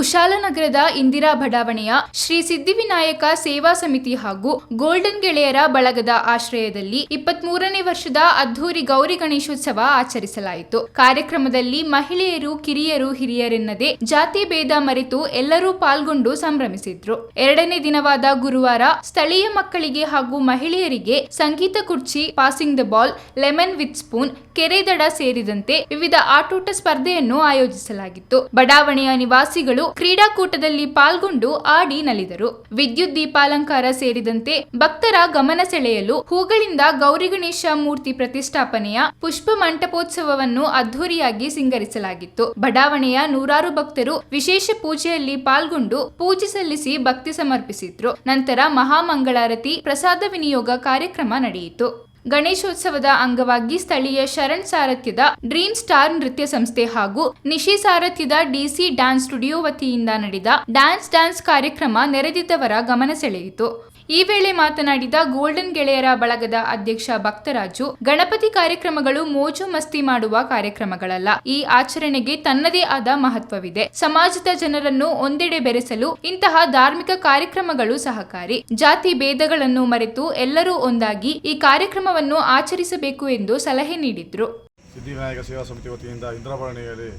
ಕುಶಾಲನಗರದ ಇಂದಿರಾ ಬಡಾವಣೆಯ ಶ್ರೀ ಸಿದ್ಧಿವಿನಾಯಕ ಸೇವಾ ಸಮಿತಿ ಹಾಗೂ ಗೋಲ್ಡನ್ ಗೆಳೆಯರ ಬಳಗದ ಆಶ್ರಯದಲ್ಲಿ ಇಪ್ಪತ್ಮೂರನೇ ವರ್ಷದ ಅದ್ಧೂರಿ ಗೌರಿ ಗಣೇಶೋತ್ಸವ ಆಚರಿಸಲಾಯಿತು. ಕಾರ್ಯಕ್ರಮದಲ್ಲಿ ಮಹಿಳೆಯರು, ಕಿರಿಯರು, ಹಿರಿಯರೆನ್ನದೆ ಜಾತಿ ಭೇದ ಮರೆತು ಎಲ್ಲರೂ ಪಾಲ್ಗೊಂಡು ಸಂಭ್ರಮಿಸಿದ್ರು. ಎರಡನೇ ದಿನವಾದ ಗುರುವಾರ ಸ್ಥಳೀಯ ಮಕ್ಕಳಿಗೆ ಹಾಗೂ ಮಹಿಳೆಯರಿಗೆ ಸಂಗೀತ ಕುರ್ಚಿ, passing the ball, lemon with spoon, ಕೆರೆ ದಡ ಸೇರಿದಂತೆ ವಿವಿಧ ಆಟೋಟ ಸ್ಪರ್ಧೆಯನ್ನು ಆಯೋಜಿಸಲಾಗಿತ್ತು. ಬಡಾವಣೆಯ ನಿವಾಸಿಗಳು ಕ್ರೀಡಾಕೂಟದಲ್ಲಿ ಪಾಲ್ಗೊಂಡು ಆಡಿ ನಲಿದರು. ವಿದ್ಯುತ್ ದೀಪಾಲಂಕಾರ ಸೇರಿದಂತೆ ಭಕ್ತರ ಗಮನ ಸೆಳೆಯಲು ಹೂಗಳಿಂದ ಗೌರಿ ಗಣೇಶ ಮೂರ್ತಿ ಪ್ರತಿಷ್ಠಾಪನೆಯ ಪುಷ್ಪ ಮಂಟಪೋತ್ಸವವನ್ನು ಅದ್ಧೂರಿಯಾಗಿ ಸಿಂಗರಿಸಲಾಗಿತ್ತು. ಬಡಾವಣೆಯ ನೂರಾರು ಭಕ್ತರು ವಿಶೇಷ ಪೂಜೆಯಲ್ಲಿ ಪಾಲ್ಗೊಂಡು ಪೂಜೆ ಸಲ್ಲಿಸಿ ಭಕ್ತಿ ಸಮರ್ಪಿಸಿದ್ರು. ನಂತರ ಮಹಾಮಂಗಳಾರತಿ ಪ್ರಸಾದ ವಿನಿಯೋಗ ಕಾರ್ಯಕ್ರಮ ನಡೆಯಿತು. ಗಣೇಶೋತ್ಸವದ ಅಂಗವಾಗಿ ಸ್ಥಳೀಯ ಶರಣ್ ಸಾರಥ್ಯದ ಡ್ರೀಮ್ ಸ್ಟಾರ್ ನೃತ್ಯ ಸಂಸ್ಥೆ ಹಾಗೂ ನಿಶಿ ಸಾರಥ್ಯದ ಡಿಸಿ ಡ್ಯಾನ್ಸ್ ಸ್ಟುಡಿಯೋ ವತಿಯಿಂದ ನಡೆದ ಡ್ಯಾನ್ಸ್ ಡ್ಯಾನ್ಸ್ ಕಾರ್ಯಕ್ರಮ ನೆರೆದಿದ್ದವರ ಗಮನ ಸೆಳೆಯಿತು. ಈ ವೇಳೆ ಮಾತನಾಡಿದ ಗೋಲ್ಡನ್ ಗೆಳೆಯರ ಬಳಗದ ಅಧ್ಯಕ್ಷ ಭಕ್ತರಾಜು, ಗಣಪತಿ ಕಾರ್ಯಕ್ರಮಗಳು ಮೋಜು ಮಸ್ತಿ ಮಾಡುವ ಕಾರ್ಯಕ್ರಮಗಳಲ್ಲ. ಈ ಆಚರಣೆಗೆ ತನ್ನದೇ ಆದ ಮಹತ್ವವಿದೆ. ಸಮಾಜದ ಜನರನ್ನು ಒಂದೆಡೆ ಬೆರೆಸಲು ಇಂತಹ ಧಾರ್ಮಿಕ ಕಾರ್ಯಕ್ರಮಗಳು ಸಹಕಾರಿ. ಜಾತಿ ಭೇದಗಳನ್ನು ಮರೆತು ಎಲ್ಲರೂ ಒಂದಾಗಿ ಈ ಕಾರ್ಯಕ್ರಮವನ್ನು ಆಚರಿಸಬೇಕು ಎಂದು ಸಲಹೆ ನೀಡಿದ್ರು. ಸಿದ್ಧಿವಿನಾಯಕ ಸೇವಾ ಸಮಿತಿ ವತಿಯಿಂದ ಇಂದ್ರಾಭರಣಿಯಲ್ಲಿ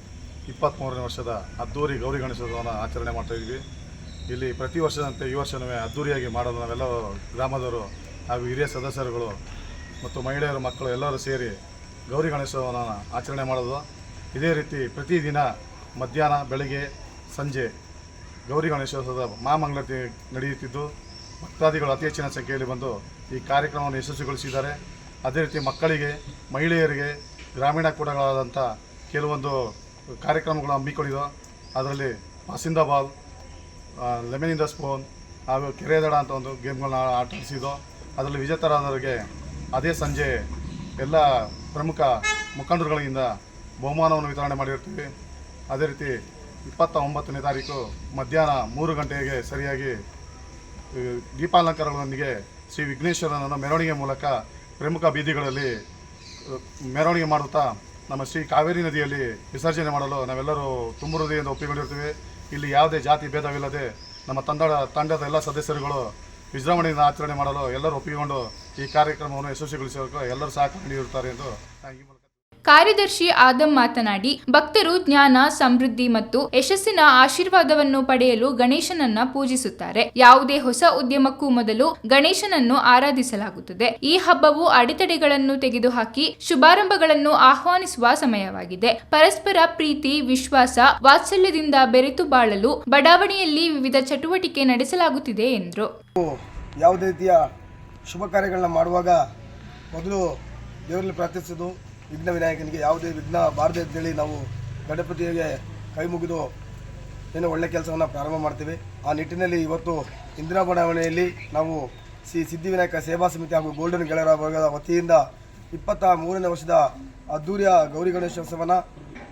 ಇಪ್ಪತ್ತ್ಮೂರನೇ ವರ್ಷದ ಅದ್ದೂರಿ ಗೌರಿ ಗಣೇಶೋತ್ಸವನ ಆಚರಣೆ ಮಾಡ್ತಾ ಇದ್ವಿ. ಇಲ್ಲಿ ಪ್ರತಿ ವರ್ಷದಂತೆ ಈ ವರ್ಷವೂ ಅದ್ದೂರಿಯಾಗಿ ಮಾಡೋದು ನಾವೆಲ್ಲ ಗ್ರಾಮದವರು ಹಾಗೂ ಹಿರಿಯ ಸದಸ್ಯರುಗಳು ಮತ್ತು ಮಹಿಳೆಯರು, ಮಕ್ಕಳು ಎಲ್ಲರೂ ಸೇರಿ ಗೌರಿ ಗಣೇಶವನ್ನು ಆಚರಣೆ ಮಾಡೋದು. ಇದೇ ರೀತಿ ಪ್ರತಿದಿನ ಮಧ್ಯಾಹ್ನ, ಬೆಳಗ್ಗೆ, ಸಂಜೆ ಗೌರಿ ಗಣೇಶೋತ್ಸವದ ಮಹಾಮಂಗಳಾರತಿ ನಡೆಯುತ್ತಿದ್ದು, ಭಕ್ತಾದಿಗಳು ಅತಿ ಹೆಚ್ಚಿನ ಸಂಖ್ಯೆಯಲ್ಲಿ ಬಂದು ಈ ಕಾರ್ಯಕ್ರಮವನ್ನು ಯಶಸ್ವಿಗೊಳಿಸಿದ್ದಾರೆ. ಅದೇ ರೀತಿ ಮಕ್ಕಳಿಗೆ, ಮಹಿಳೆಯರಿಗೆ, ಗ್ರಾಮೀಣ ಕೂಟಗಳಾದಂಥ ಕೆಲವೊಂದು ಕಾರ್ಯಕ್ರಮಗಳು ಹಮ್ಮಿಕೊಂಡಿದ್ದು, ಅದರಲ್ಲಿ passing the ball lemon in the spoon ಹಾಗೂ ಕೆರೆದಡ ಅಂತ ಒಂದು ಗೇಮ್ಗಳನ್ನ ಆಟಿಸಿದ್ದು ಅದರಲ್ಲಿ ವಿಜೇತರಾದವರಿಗೆ ಅದೇ ಸಂಜೆ ಎಲ್ಲ ಪ್ರಮುಖ ಮುಖಂಡರುಗಳಿಂದ ಬಹುಮಾನವನ್ನು ವಿತರಣೆ ಮಾಡಿರ್ತೀವಿ. ಅದೇ ರೀತಿ ಇಪ್ಪತ್ತ ಒಂಬತ್ತನೇ ತಾರೀಕು ಮಧ್ಯಾಹ್ನ ಮೂರು ಗಂಟೆಗೆ ಸರಿಯಾಗಿ ದೀಪಾಲಂಕಾರಗಳೊಂದಿಗೆ ಶ್ರೀ ವಿಘ್ನೇಶ್ವರನನ್ನು ಮೆರವಣಿಗೆ ಮೂಲಕ ಪ್ರಮುಖ ಬೀದಿಗಳಲ್ಲಿ ಮೆರವಣಿಗೆ ಮಾಡುತ್ತಾ ನಮ್ಮ ಶ್ರೀ ಕಾವೇರಿ ನದಿಯಲ್ಲಿ ವಿಸರ್ಜನೆ ಮಾಡಲು ನಾವೆಲ್ಲರೂ ತುಂಬ ಹೃದಯದಿಂದ ಒಪ್ಪಿಕೊಂಡಿರ್ತೀವಿ. ಇಲ್ಲಿ ಯಾವುದೇ ಜಾತಿ ಭೇದವಿಲ್ಲದೆ ನಮ್ಮ ತಂಡ ತಂಡದ ಎಲ್ಲ ಸದಸ್ಯರುಗಳು ವಿಜೃಂಭಣೆಯಿಂದ ಆಚರಣೆ ಮಾಡಲು ಎಲ್ಲರೂ ಒಪ್ಪಿಕೊಂಡು ಈ ಕಾರ್ಯಕ್ರಮವನ್ನು ಯಶಸ್ವಿಗೊಳಿಸಬೇಕು ಎಲ್ಲರೂ ಸಹಕಾರ ನೀಡಿರುತ್ತಾರೆ ಎಂದು ನಾನು ಈ ಮೂಲಕ ಕಾರ್ಯದರ್ಶಿ ಆದಂ ಮಾತನಾಡಿ, ಭಕ್ತರು ಜ್ಞಾನ, ಸಮೃದ್ಧಿ ಮತ್ತು ಯಶಸ್ಸಿನ ಆಶೀರ್ವಾದವನ್ನು ಪಡೆಯಲು ಗಣೇಶನನ್ನ ಪೂಜಿಸುತ್ತಾರೆ. ಯಾವುದೇ ಹೊಸ ಉದ್ಯಮಕ್ಕೂ ಮೊದಲು ಗಣೇಶನನ್ನು ಆರಾಧಿಸಲಾಗುತ್ತದೆ. ಈ ಹಬ್ಬವು ಅಡೆತಡೆಗಳನ್ನು ತೆಗೆದುಹಾಕಿ ಶುಭಾರಂಭಗಳನ್ನು ಆಹ್ವಾನಿಸುವ ಸಮಯವಾಗಿದೆ. ಪರಸ್ಪರ ಪ್ರೀತಿ, ವಿಶ್ವಾಸ, ವಾತ್ಸಲ್ಯದಿಂದ ಬೆರೆತು ಬಾಳಲು ಬಡಾವಣೆಯಲ್ಲಿ ವಿವಿಧ ಚಟುವಟಿಕೆ ನಡೆಸಲಾಗುತ್ತಿದೆ ಎಂದರು. ಯಾವುದೇ ರೀತಿಯ ಶುಭ ಕಾರ್ಯಗಳನ್ನ ಮಾಡುವಾಗ ಮೊದಲು ದೇವರಲ್ಲಿ ಪ್ರಾರ್ಥಿಸೋದು ವಿಘ್ನ ವಿನಾಯಕನಿಗೆ ಯಾವುದೇ ವಿಘ್ನ ಬಾರದೆ ಅಂತೇಳಿ ನಾವು ಗಣಪತಿಗೆ ಕೈ ಮುಗಿದು ಏನೋ ಒಳ್ಳೆ ಕೆಲಸವನ್ನು ಪ್ರಾರಂಭ ಮಾಡ್ತೀವಿ. ಆ ನಿಟ್ಟಿನಲ್ಲಿ ಇವತ್ತು ಇಂದಿನ ಬಡಾವಣೆಯಲ್ಲಿ ನಾವು ಶ್ರೀ ಸಿದ್ಧಿವಿನಾಯಕ ಸೇವಾ ಸಮಿತಿ ಹಾಗೂ ಗೋಲ್ಡನ್ ಗೆಳೆಯರ ವರ್ಗದ ವತಿಯಿಂದ ಇಪ್ಪತ್ತ ಮೂರನೇ ವರ್ಷದ ಅದ್ದೂರಿಯ ಗೌರಿ ಗಣೇಶೋತ್ಸವನ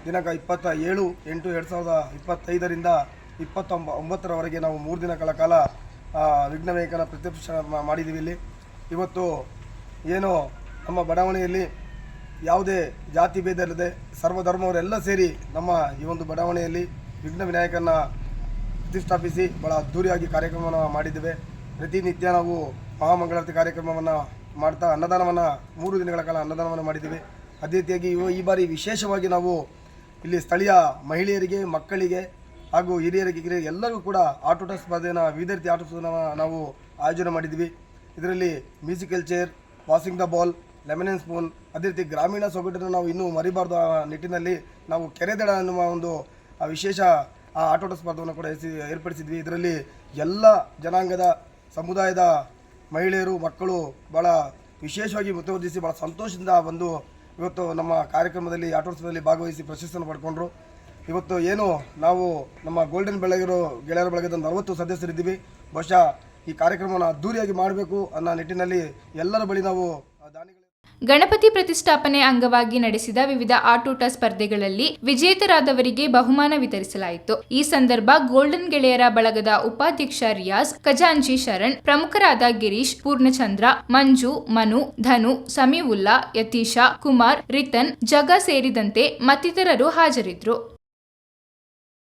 ದಿನಾಂಕ ಇಪ್ಪತ್ತ ಏಳು ಎಂಟು ಎರಡು ಸಾವಿರದ ಇಪ್ಪತ್ತೈದರಿಂದ ಇಪ್ಪತ್ತೊಂಬ ಒಂಬತ್ತರವರೆಗೆ ನಾವು ಮೂರು ದಿನಗಳ ಕಾಲ ವಿಘ್ನ ವಿನಾಯಕನ ಪ್ರತಿಷ್ಠ ಮಾಡಿದ್ದೀವಿ ಇಲ್ಲಿ. ಇವತ್ತು ಏನು ನಮ್ಮ ಬಡಾವಣೆಯಲ್ಲಿ ಯಾವುದೇ ಜಾತಿ ಭೇದ ಇಲ್ಲದೆ ಸರ್ವಧರ್ಮವರೆಲ್ಲ ಸೇರಿ ನಮ್ಮ ಈ ಒಂದು ಬಡಾವಣೆಯಲ್ಲಿ ವಿಘ್ನ ವಿನಾಯಕನ ಪ್ರತಿಷ್ಠಾಪಿಸಿ ಭಾಳ ಅದ್ಧೂರಿಯಾಗಿ ಕಾರ್ಯಕ್ರಮವನ್ನು ಮಾಡಿದ್ದೇವೆ. ಪ್ರತಿನಿತ್ಯ ನಾವು ಮಹಾಮಂಗಳಾರತಿ ಕಾರ್ಯಕ್ರಮವನ್ನು ಮಾಡ್ತಾ ಅನ್ನದಾನವನ್ನು, ಮೂರು ದಿನಗಳ ಕಾಲ ಅನ್ನದಾನವನ್ನು ಮಾಡಿದ್ದೀವಿ. ಅದೇ ರೀತಿಯಾಗಿ ಈ ಬಾರಿ ವಿಶೇಷವಾಗಿ ನಾವು ಇಲ್ಲಿ ಸ್ಥಳೀಯ ಮಹಿಳೆಯರಿಗೆ, ಮಕ್ಕಳಿಗೆ ಹಾಗೂ ಹಿರಿಯರಿಗೆ ಎಲ್ಲರಿಗೂ ಕೂಡ ಆಟೋಟ ಸ್ಪರ್ಧೆಯನ್ನು ವಿವಿಧ ರೀತಿಯ ಆಟೋಟ ನಾವು ಆಯೋಜನೆ ಮಾಡಿದ್ವಿ ಇದರಲ್ಲಿ musical chair, passing the ball lemon spoon. ಅದೇ ರೀತಿ ಗ್ರಾಮೀಣ ಸೊಗಡನ್ನು ನಾವು ಇನ್ನೂ ಮರಿಬಾರ್ದು ಆ ನಿಟ್ಟಿನಲ್ಲಿ. ನಾವು ಕೆರೆದಡ ಅನ್ನುವ ಒಂದು ವಿಶೇಷ ಆ ಆಟೋಟ ಸ್ಪರ್ಧೆಯನ್ನು ಕೂಡ ಏರ್ಪಡಿಸಿದ್ವಿ. ಇದರಲ್ಲಿ ಎಲ್ಲ ಜನಾಂಗದ ಸಮುದಾಯದ ಮಹಿಳೆಯರು, ಮಕ್ಕಳು ಭಾಳ ವಿಶೇಷವಾಗಿ ಮುತುವರ್ಜಿಸಿ ಭಾಳ ಸಂತೋಷದಿಂದ ಬಂದು ಇವತ್ತು ನಮ್ಮ ಕಾರ್ಯಕ್ರಮದಲ್ಲಿ ಆಟೋತ್ಸವದಲ್ಲಿ ಭಾಗವಹಿಸಿ ಪ್ರಶಸ್ತಿಯನ್ನು ಪಡ್ಕೊಂಡ್ರು. ಇವತ್ತು ಏನು, ನಾವು ನಮ್ಮ ಗೋಲ್ಡನ್ ಬೆಳಗಿರೋ ಗೆಳೆಯರ ಬಳಗದ ನಲವತ್ತು ಸದಸ್ಯರಿದ್ದೀವಿ. ಬಹುಶಃ ಈ ಕಾರ್ಯಕ್ರಮವನ್ನು ಅದ್ದೂರಿಯಾಗಿ ಮಾಡಬೇಕು ಅನ್ನೋ ನಿಟ್ಟಿನಲ್ಲಿ ಎಲ್ಲರ ಬಳಿ ನಾವು ದಾನಿ ಗಣಪತಿ ಪ್ರತಿಷ್ಠಾಪನೆ ಅಂಗವಾಗಿ ನಡೆಸಿದ ವಿವಿಧ ಆಟೋಟ ಸ್ಪರ್ಧೆಗಳಲ್ಲಿ ವಿಜೇತರಾದವರಿಗೆ ಬಹುಮಾನ ವಿತರಿಸಲಾಯಿತು. ಈ ಸಂದರ್ಭ ಗೋಲ್ಡನ್ ಗೆಳೆಯರ ಬಳಗದ ಉಪಾಧ್ಯಕ್ಷ ರಿಯಾಜ್, ಖಜಾಂಚಿ ಶರಣ್, ಪ್ರಮುಖರಾದ ಗಿರೀಶ್, ಪೂರ್ಣಚಂದ್ರ, ಮಂಜು, ಮನು, ಧನು, ಸಮೀವುಲ್ಲಾ, ಯತೀಶ, ಕುಮಾರ್, ರಿತನ್, ಜಗ ಸೇರಿದಂತೆ ಮತ್ತಿತರರು ಹಾಜರಿದ್ದರು